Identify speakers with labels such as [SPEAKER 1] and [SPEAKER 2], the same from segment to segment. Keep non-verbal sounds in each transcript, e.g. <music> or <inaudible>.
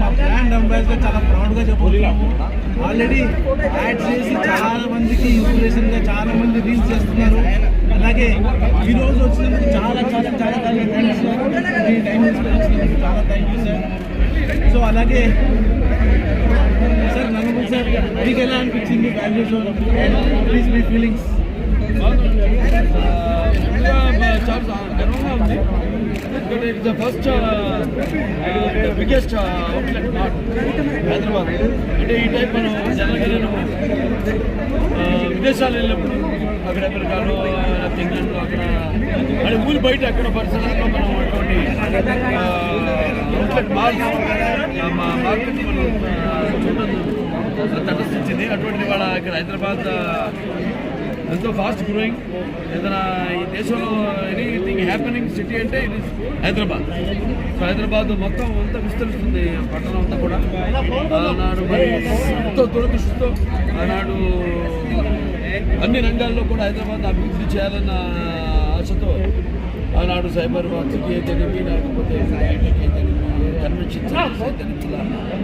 [SPEAKER 1] మా brand ambassador చాలా ప్రౌడ్గా చెప్పుకున్నాము ఆల్రెడీ యాడ్ చేసి చాలా మందికి ఇన్స్పిరేషన్గా చాలా మంది రీల్స్ చేస్తున్నారు. అలాగే ఈరోజు వచ్చినందుకు చాలా చాలా చాలా చాలా థ్యాంక్స్ మీ టైం ఇన్స్పిరేషన్ చాలా థ్యాంక్ యూ సార్ సో అలాగే సార్ నన్ను సార్ మీకు ఎలా అనిపించింది వాల్యూ షో ప్లీజ్ మీ ఫీలింగ్స్
[SPEAKER 2] చాలా గర్వంగా ఉంది. ఎందుకంటే it's the first biggest outlet not Hyderabad అంటే ఈ టైప్ మనం జనరల్గా నేను విదేశాలు వెళ్ళినప్పుడు అక్కడ అమెరికాలో లేకపోతే ఇంగ్లాండ్లో అక్కడ అంటే ఊరి బయట అక్కడ పరిసరాల్లో మనం అటువంటి అవుట్లెట్ మార్క్ మా మార్కెట్ మనం చూడదు. తటస్థించింది. అటువంటి వాళ్ళ ఇక్కడ హైదరాబాద్ ఎంతో ఫాస్ట్ గ్రోయింగ్ ఏదైనా ఈ దేశంలో ఎనీథింగ్ హ్యాపెనింగ్ సిటీ అంటే ఇది హైదరాబాద్. సో హైదరాబాద్ మొత్తం అంతా విస్తరిస్తుంది పట్టణం అంతా కూడా. ఆనాడు మరి ఎంతో దురదృష్టితో ఆనాడు అన్ని రంగాల్లో కూడా హైదరాబాద్ అభివృద్ధి చేయాలన్న ఆశతో ఆనాడు సైబర్ వార్తకి లేకపోతే ఐటీకి కన్వెన్షన్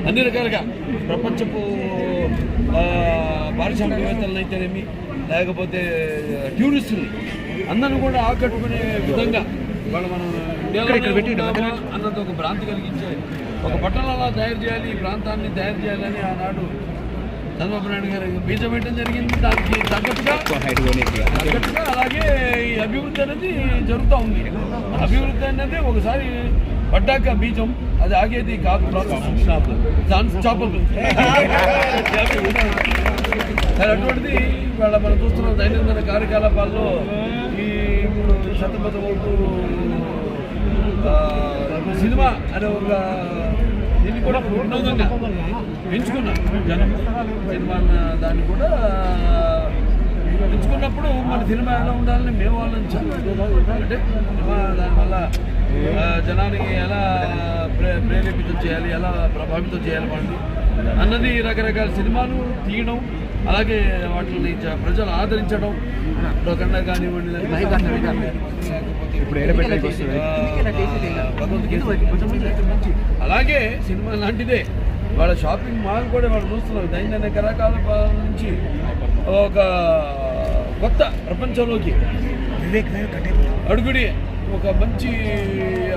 [SPEAKER 2] అన్ని రకాలుగా ప్రపంచపు పారిశ్రామికవేత్తలను అయితేనేమి లేకపోతే టూరిస్టుల్ని అందరిని కూడా ఆకట్టుకునే విధంగా ఇవాళ మనం అన్నది ఒక భ్రాంతి కలిగించే ఒక పట్టణం అలా తయారు చేయాలి ఈ ప్రాంతాన్ని తయారు చేయాలని ఆనాడు చంద్రబాబు నాయుడు గారు బీజం పెట్టడం జరిగింది. దానికి తగ్గట్టుగా తగ్గట్టుగా అలాగే ఈ అభివృద్ధి అనేది జరుగుతూ ఉంది. అభివృద్ధి అనేది ఒకసారి పడ్డాక బీజం అది ఆగేది కాదు అన్స్టాపబుల్ <laughs> <laughs> అటువంటిది ఇవాళ మనం చూస్తున్న దైనందిన కార్యకలాపాల్లో ఈ ఇప్పుడు సినిమా అనే ఒక దీన్ని కూడా వినోదంగా ఎంచుకున్నారు జనం. సినిమా దాన్ని కూడా ఎంచుకున్నప్పుడు మన సినిమా ఎలా ఉండాలని మేము ఆలోచించాలి అంటే సినిమా దానివల్ల జనానికి ఎలా ప్రే ప్రేరేపితం చేయాలి ఎలా ప్రభావితం చేయాలి వాళ్ళని? అన్నది రకరకాల సినిమాలు తీయడం అలాగే వాటిని ప్రజలు ఆదరించడం. ప్రకండ కానివ్వండి. అలాగే సినిమా లాంటిదే. వాళ్ళ షాపింగ్ మాల్ కూడా వాళ్ళు చూస్తున్నారు. దైనందిన కళాకాల నుంచి ఒక కొత్త ప్రపంచంలోకి. అడుగుడి. ఒక మంచి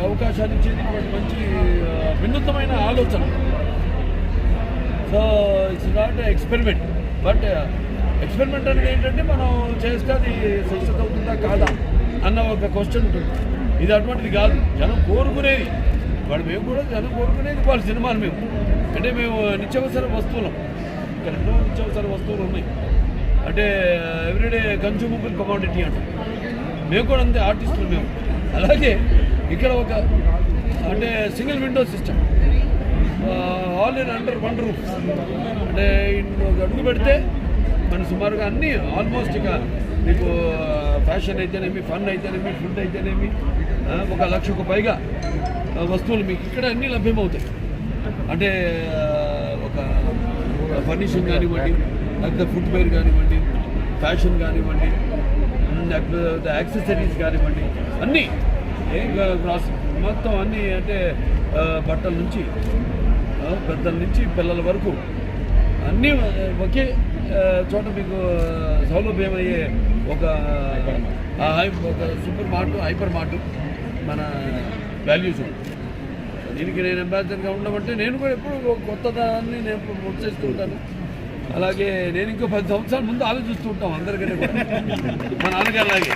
[SPEAKER 2] అవకాశాన్ని ఇచ్చేటటువంటి మంచి వినూత్నమైన ఆలోచన. So it's not experiment but experiment అనేది ఏంటంటే మనం చేస్తే అది సక్సెస్ అవుతుందా కాదా అన్న ఒక క్వశ్చన్ ఉంటుంది. ఇది అటువంటిది కాదు. జనం కోరుకునేది. వాడు మేము కూడా జనం కోరుకునేది వాళ్ళ సినిమాలు మేము. అంటే మేము నిత్యావసర వస్తువులం. ఇక్కడ ఎన్నో నిత్యావసర వస్తువులు ఉన్నాయి. అంటే ఎవ్రీడే కన్జ్యూమబుల్ కమాడిటీ అంటాం మేము కూడా అంతే ఆర్టిస్టులు మేము. అలాగే ఇక్కడ ఒక అంటే single window system all in under one roof అంటే అడుగు పెడితే మన సుమారుగా అన్నీ ఆల్మోస్ట్ ఇక మీకు ఫ్యాషన్ అయితేనేమి ఫన్ అయితేనేమి ఫుడ్ అయితేనేమి ఒక లక్షకు పైగా వస్తువులు మీకు ఇక్కడ అన్నీ లభ్యమవుతాయి. అంటే ఒక ఫర్నిషింగ్ కానివ్వండి లేకపోతే ఫుట్వేర్ కానివ్వండి ఫ్యాషన్ కానివ్వండి లేకపోతే యాక్సెసరీస్ కానివ్వండి అన్నీ. ఏ గ్రాస్ మొత్తం అన్నీ అంటే బట్టల నుంచి పెద్దల నుంచి పిల్లల వరకు. అన్నీ ఒకే చోట మీకు సౌలభ్యం అయ్యే ఒక ఒక సూపర్ మార్ట్ హైపర్ మార్ట్ మన వాల్యూస్ దీనికి నేను అంబాసిడర్గా ఉండమంటే నేను కూడా ఎప్పుడు కొత్త దాన్ని నేను ప్రోత్సహిస్తూ ఉంటాను. అలాగే నేను ఇంకో పది సంవత్సరాల ముందు ఆలోచిస్తూ ఉంటాం అందరికీ మన మా నాన్నగారు అలాగే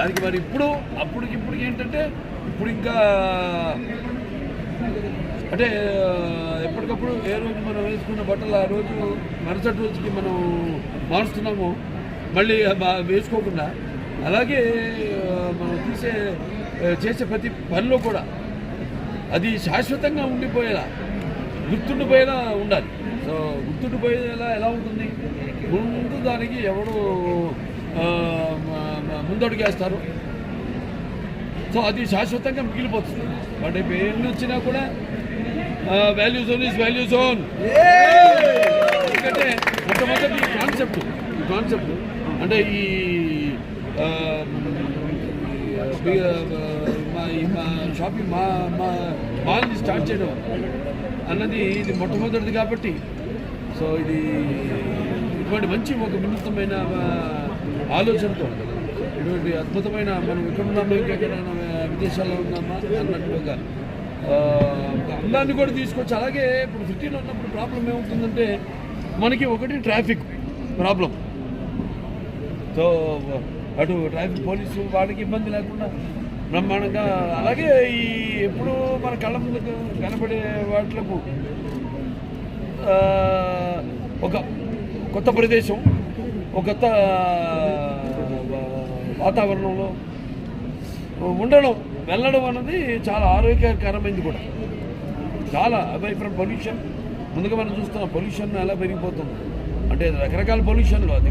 [SPEAKER 2] దానికి మరి ఇప్పుడు అప్పటికి ఇప్పుడు ఏంటంటే ఇప్పుడు ఇంకా అంటే ఎప్పటికప్పుడు ఏ రోజు మనం వేసుకున్న బట్టలు ఆ రోజు మరుసటి రోజుకి మనం మారుస్తున్నాము మళ్ళీ వేసుకోకుండా అలాగే మనం తీసే చేసే ప్రతి పనిలో కూడా అది శాశ్వతంగా ఉండిపోయేలా గుర్తుండిపోయేలా ఉండాలి. సో గుర్తుండిపోయేలా ఎలా ఉంటుంది? ముందు దానికి ఎవడు ముందడుగేస్తారు. సో అది శాశ్వతంగా మిగిలిపోతుంది. బట్ ఇప్పుడు ఎన్ని వచ్చినా కూడా value zone is value zone ఎందుకంటే మొట్టమొదటి ఈ కాన్సెప్ట్ ఈ కాన్సెప్ట్ అంటే ఈ మా ఈ మా షాపింగ్ మా మా మాల్ని స్టార్ట్ చేయడం అన్నది ఇది మొట్టమొదటిది కాబట్టి. సో ఇది ఇటువంటి మంచి ఒక వినూత్నమైన ఆ, ఆలోచనతో. ఇటువంటి అద్భుతమైన మనం ఎక్కడున్నామో ఇంకెక్కడైనా విదేశాల్లో ఉన్నామా అన్నట్టుగా. అందాన్ని కూడా తీసుకొచ్చి అలాగే ఇప్పుడు సిటీలో ఉన్నప్పుడు ప్రాబ్లం ఏమవుతుందంటే మనకి ఒకటి ట్రాఫిక్ ప్రాబ్లం. సో అటు ట్రాఫిక్ పోలీసు వాళ్ళకి ఇబ్బంది లేకుండా బ్రహ్మాండంగా అలాగే ఈ ఎప్పుడు మన కళ్ళ ముందుకు కనబడే వాటిలకు ఒక కొత్త ప్రదేశం ఒక కొత్త వాతావరణంలో ఉండడం వెళ్ళడం అన్నది చాలా ఆరోగ్యకరమైంది కూడా. చాలా అవే ఫ్రమ్ పొల్యూషన్. ముందుగా మనం చూస్తున్నాం పొల్యూషన్ ఎలా పెరిగిపోతుంది? అంటే రకరకాల పొల్యూషన్లు అది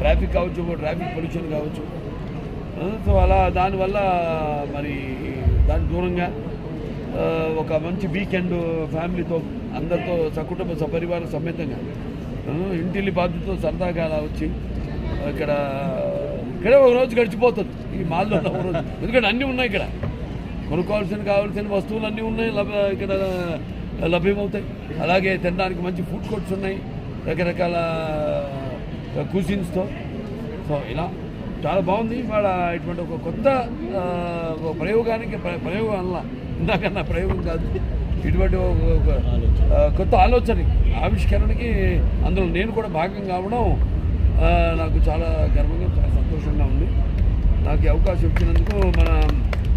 [SPEAKER 2] ట్రాఫిక్ కావచ్చు ట్రాఫిక్ పొల్యూషన్ కావచ్చు. సో అలా దానివల్ల మరి దాని దూరంగా ఒక మంచి వీకెండ్ ఫ్యామిలీతో అందరితో సకుటుంబ సపరివార సమేతంగా ఇంటిల్లి బాధ్యతతో సరదాగా అలా వచ్చి ఇక్కడ ఇక్కడే ఒక రోజు గడిచిపోతుంది. ఈ మాల్లో ఒక రోజు. ఎందుకంటే అన్నీ ఉన్నాయి ఇక్కడ. కొనుక్కోవాల్సిన కావాల్సిన వస్తువులు అన్నీ ఉన్నాయి లభ ఇక్కడ లభ్యమవుతాయి. అలాగే తినడానికి మంచి ఫుడ్ కోర్ట్స్ ఉన్నాయి. రకరకాల కుజిన్స్తో సో ఇలా చాలా బాగుంది. వాళ్ళ ఇటువంటి ఒక కొత్త ఒక ప్రయోగానికి ప్ర- ప్రయోగం అలా ఇందాకన్నా ప్రయోగం కాదు. ఇటువంటి ఒక కొత్త ఆలోచన ఆవిష్కరణకి అందులో నేను కూడా భాగం కావడం నాకు చాలా గర్వంగా చాలా సంతోషంగా ఉంది. నాకు అవకాశం ఇచ్చినందుకు మన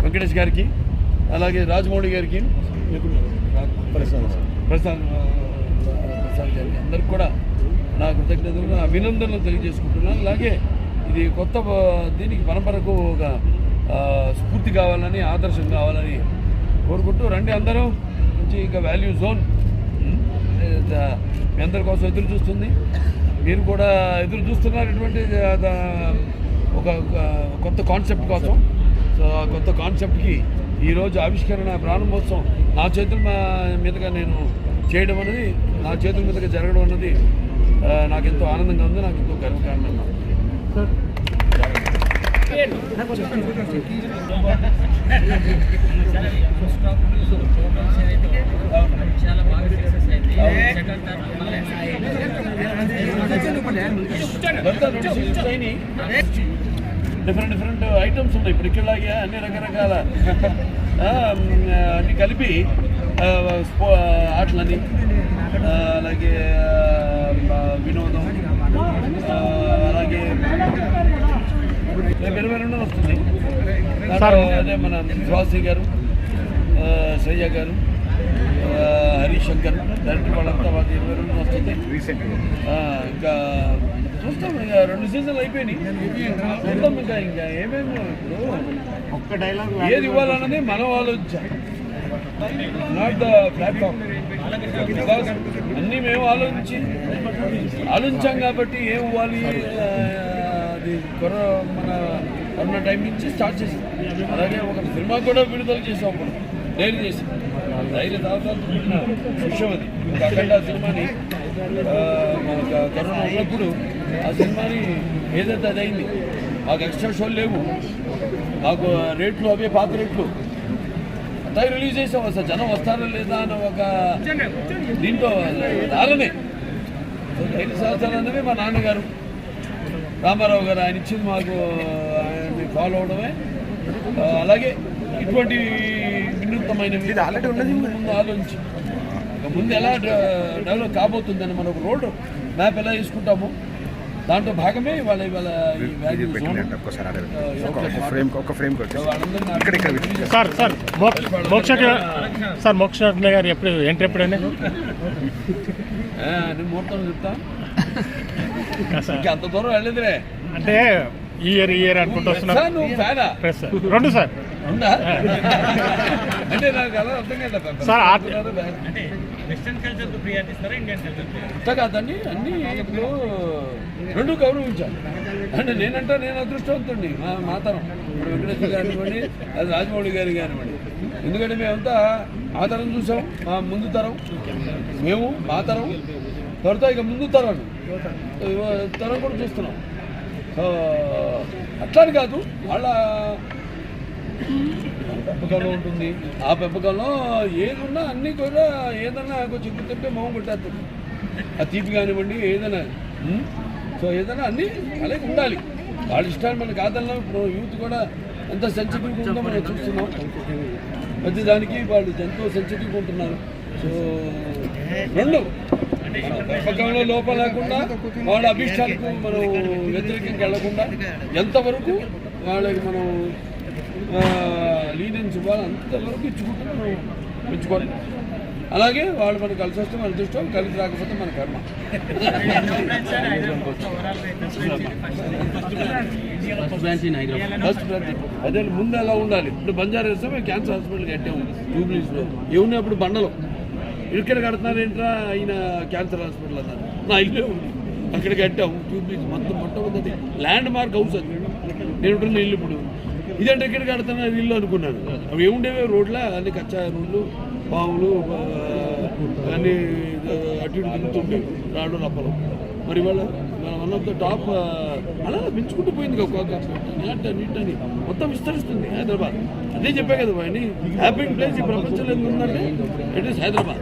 [SPEAKER 2] వెంకటేష్ గారికి అలాగే రాజమౌళి గారికి ప్రసాద్ ప్రసాద్ గారికి అందరికి కూడా నా కృతజ్ఞతలు నా అభినందనలు తెలియజేసుకుంటున్నాను. అలాగే ఇది కొత్త దీనికి పరంపరకు ఒక స్ఫూర్తి కావాలని ఆదర్శం కావాలని కోరుకుంటూ రండి అందరం. మంచి ఇక వాల్యూ జోన్ మీ అందరి కోసం ఎదురు చూస్తుంది. మీరు కూడా ఎదురు చూస్తున్నారు ఇటువంటి ఆ, ద- ఒక కొత్త కాన్సెప్ట్ కోసం. సో ఆ కొత్త కాన్సెప్ట్కి ఈరోజు ఆవిష్కరణ ప్రారంభోత్సవం నా చేతుల మా- మీదుగా నేను చేయడం అనేది నా చేతుల మీదుగా జరగడం అన్నది నాకు ఎంతో ఆనందంగా ఉంది నాకు ఎంతో గర్వకారణంగా ఉంది.
[SPEAKER 3] చాలా బాగా సక్సెస్ అయింది. Second term
[SPEAKER 2] different different items ఉన్నాయి. ఇప్పుడు ఇక్కడలాగే అన్ని రకరకాల అన్ని కలిపి ఆటలని అలాగే వినోదం అలాగే రేపు ఇరవై రెండు వస్తుంది అదే మన స్వాసి గారు శ్రేయ గారు శంకర్ డైరెక్టర్ వాళ్ళంతా వాళ్ళు ఇరవై రెండు వస్తుంది. ఇంకా చూస్తాం ఇంకా రెండు సీజన్లు అయిపోయినాయి. చూద్దాం ఇంకా ఇంకా ఏమేమి ఇప్పుడు?
[SPEAKER 4] ఒక్క డైలాగ్
[SPEAKER 2] ఏది ఇవ్వాలన్నది మనం ఆలోచించాలి నాట్ ద ప్లాట్ఫామ్ అన్నీ మేము ఆలోచించి ఆలోచించాం కాబట్టి ఏం ఇవ్వాలి అది కొర మన కరోనా టైం నుంచి స్టార్ట్ చేసాం అలాగే ఒక సినిమా కూడా విడుదల చేసాం అప్పుడు డైరీ చేసి ధైర్య దాదాపు విషయం అది. ఒక అఖండ సినిమాని మనకు కరోనా ఉన్నప్పుడు ఆ సినిమాని ఏదైతే అది అయింది మాకు ఎక్స్ట్రా షోలు లేవు. మాకు రేట్లు అవే పాత రేట్లు. అంతా రిలీజ్ చేసాం అసలు. జనం వస్తారా లేదా అని ఒక దీంట్లో రాలనే. ఐదు సంవత్సరాలు అన్నవి మా నాన్నగారు. రామారావు గారు ఆయన ఇచ్చింది మాకు ఆయన్ని ఫాలో అవడమే. అలాగే ఇటువంటి వినూత్నమైనవి ఇది ఆల్రెడీ ఉన్నది ముందు ఆలోచించి. ముందు ఎలా డె- డెవలప్ కాబోతుందని మనం ఒక రోడ్ మ్యాప్ ఎలా తీసుకుంటాము దాంట్లో భాగమే ఇవాళ ఇవాళ
[SPEAKER 5] సార్ సార్ మోక్ష సార్ మోక్ష గారు ఎప్పుడు ఎంట్రీ ఎప్పుడైనా
[SPEAKER 2] ముహూర్తం చెప్తా. <laughs> అంత దూరం వెళ్ళదురే?
[SPEAKER 5] అంటే ఇయర్ ఇయర్ అనుకుంటూ
[SPEAKER 2] సార్
[SPEAKER 5] వస్తున్నారు. రెండు సార్
[SPEAKER 2] ఉందా? అంటే నాకు అలా అర్థం కాదు
[SPEAKER 5] సార్,
[SPEAKER 2] కాదండి అన్ని ఇప్పుడు రెండు గౌరవించాలి. అంటే నేనంటే నేను అదృష్టవంతుడిని మా మాతరం ఇప్పుడు వెంకటేశ్వర కానివ్వండి అది రాజమౌళి గారి కానివ్వండి. ఎందుకంటే మేమంతా ఆ తరం చూసాం మా ముందు తరం. మేము మా తరం. తర్వాత ఇక ముందు తరం తరం కూడా చూస్తున్నాం. అట్లా అని కాదు వాళ్ళ పెంపకంలో ఉంటుంది. ఆ పెంపకంలో ఏదున్నా అన్ని అన్నీ కూడా ఏదన్నా కొంచెం గుర్తుంటే మొహం కొట్టేస్తుంది. ఆ తీపి కానివ్వండి ఏదైనా. సో ఏదైనా అన్నీ అలాగే ఉండాలి. వాళ్ళ ఇష్టాలు మనకు కాదన్నా ఇప్పుడు యూత్ కూడా ఎంత సెన్సిటివ్గా ఉందో మనం చూస్తున్నాం. ప్రతిదానికి వాళ్ళు ఎంతో సెన్సిటివ్గా ఉంటున్నారు. సో రెండు. మన లోపం లేకుండా వాళ్ళ అభిష్టాలకు మనం వ్యతిరేకంగా వెళ్ళకుండా ఎంతవరకు వాళ్ళకి మనం లీనియన్స్ ఇవ్వాలి అంతవరకు ఇచ్చుకుంటే మనం పెంచుకోవాలి అలాగే వాళ్ళు మనకు కలిసి వస్తే మన దృష్టం కలిసి రాకపోతే మన కర్మ. ఫస్ట్ బ్రాంచ్ అదే ముందు ఎలా ఉండాలి? ఇప్పుడు బంజారా వేస్తే మేము క్యాన్సర్ హాస్పిటల్ కట్టాము. జూబ్లీస్లో. ఏమున్నాయి అప్పుడు బండలు? ఇక్కడ కడుతున్నారేంట్రా ఆయన క్యాన్సర్ హాస్పిటల్ అన్నారు. నా ఇల్లు ఉంది అక్కడ కట్టాము జూబ్లీస్ మొత్తం మొట్టమొదటి ల్యాండ్ మార్క్ హౌస్ అది. నేను ఉంటున్న ఇల్లు ఇప్పుడు. ఇదంటే ఇక్కడ కడుతున్నా ఇల్లు అనుకున్నాను. అవి ఏముండేవి? రోడ్ల అన్ని కచ్చా రోడ్లు పాములు అన్ని అటు ఇటు తిరుగుతుండేవి రాడు రప్పలు. మరి వాళ్ళ వన్ ఆఫ్ ద టాప్ అలా పెంచుకుంటూ పోయింది నీట్ నీట్ అని. మొత్తం విస్తరిస్తుంది హైదరాబాద్. అదే చెప్పే కదా వాడిని. హ్యాపీ ప్లేస్ ఈ ప్రపంచంలో ఎందుకు ఉందంటే ఇట్ ఈస్ హైదరాబాద్.